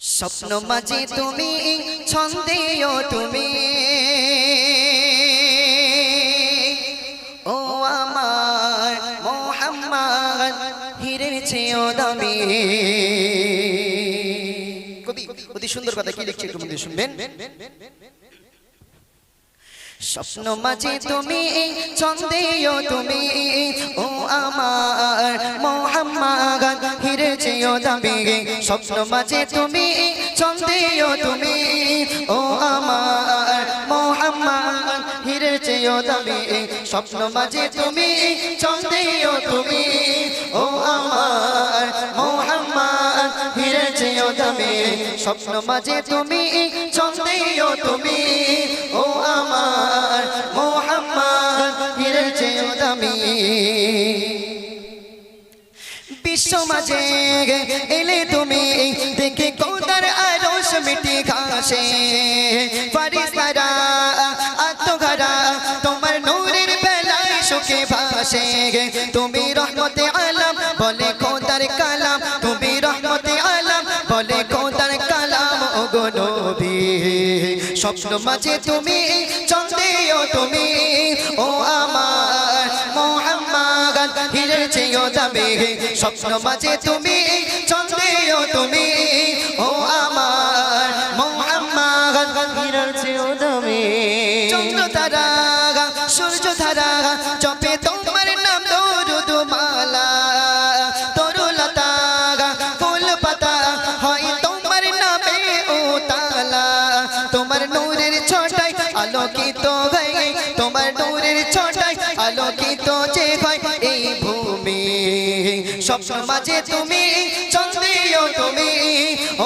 স্বপ্ন মাঝে তুমি ছন্দেও তুমি। ও আমার মোহাম্মদ, হিরের চেয়েও দামি। কবি, অতি সুন্দর কথা, কি লিখছে একটু শুনবেন? স্বপ্ন মাঝে তুমি ছন্দেও তুমি। ও আমার মোহাম্মদ হিরে চেয়েও দামি স্বপ্ন মাঝে তুমি, ছন্দেও তুমি। ও আমার মোহাম্মদ হিরে চেয়েও দামি স্বপ্ন মাঝে তুমি, ছন্দেও তুমি। ও আমার মোহাম্মদ হিরে চেয়েও দামি স্বপ্ন মাঝে তুমি, ছন্দেও তুমি। ও আমার মোহাম্মদ হিরে চেয়েও দামি বিশ্ব মাঝে এলে তুমি দেখে কোদার আরশ মিটি ঘাসে। ফারিস্তারা, আত্মঘরা, তোমার নূরের বেলায় সুখে ভাসে। তুমি রহমতে আলম বলে কোদার কালাম। তুমি রহমতে আলম বলে কোদার কালাম। ও গো নবী, স্বপ্ন মাঝে তুমি চন্দেও তুমি। ও আমার মোহাম্মদ হিরে দামি স্বপ্ন মাঝে তুমি চন্দেও তুমি। ও আমার মোহাম্মদ হিরে চেয়েও দামি চন্দ্র তারা, সূর্য জপে তোমার নাম ফুল পাতা, হয় তোমার নামে ও তালা তোমার নূরের ছটাই আলোকিত হয়ে, তোমার নূরের ছটাই আলোকিত যে হয় এই ভূমি, স্বপ্ন মাঝে তুমি চন্দ্রিও তুমি।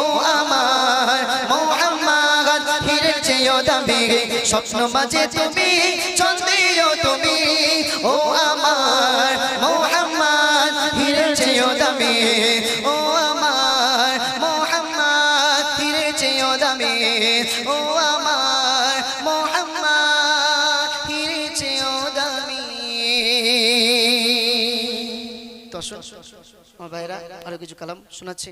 ও আমার মোহাম্মদ হিরে চেয়েও দামি, স্বপ্ন মাঝে তুমি চন্দ্রিও তুমি। ও আমার মোহাম্মদ হিরে চেয়েও দামি, ও আমার ও মোহাম্মদ হিরে চেয়েও দামি। ও দর্শক আমার ভাইরা আরও কিছু কালাম শোনাচ্ছে।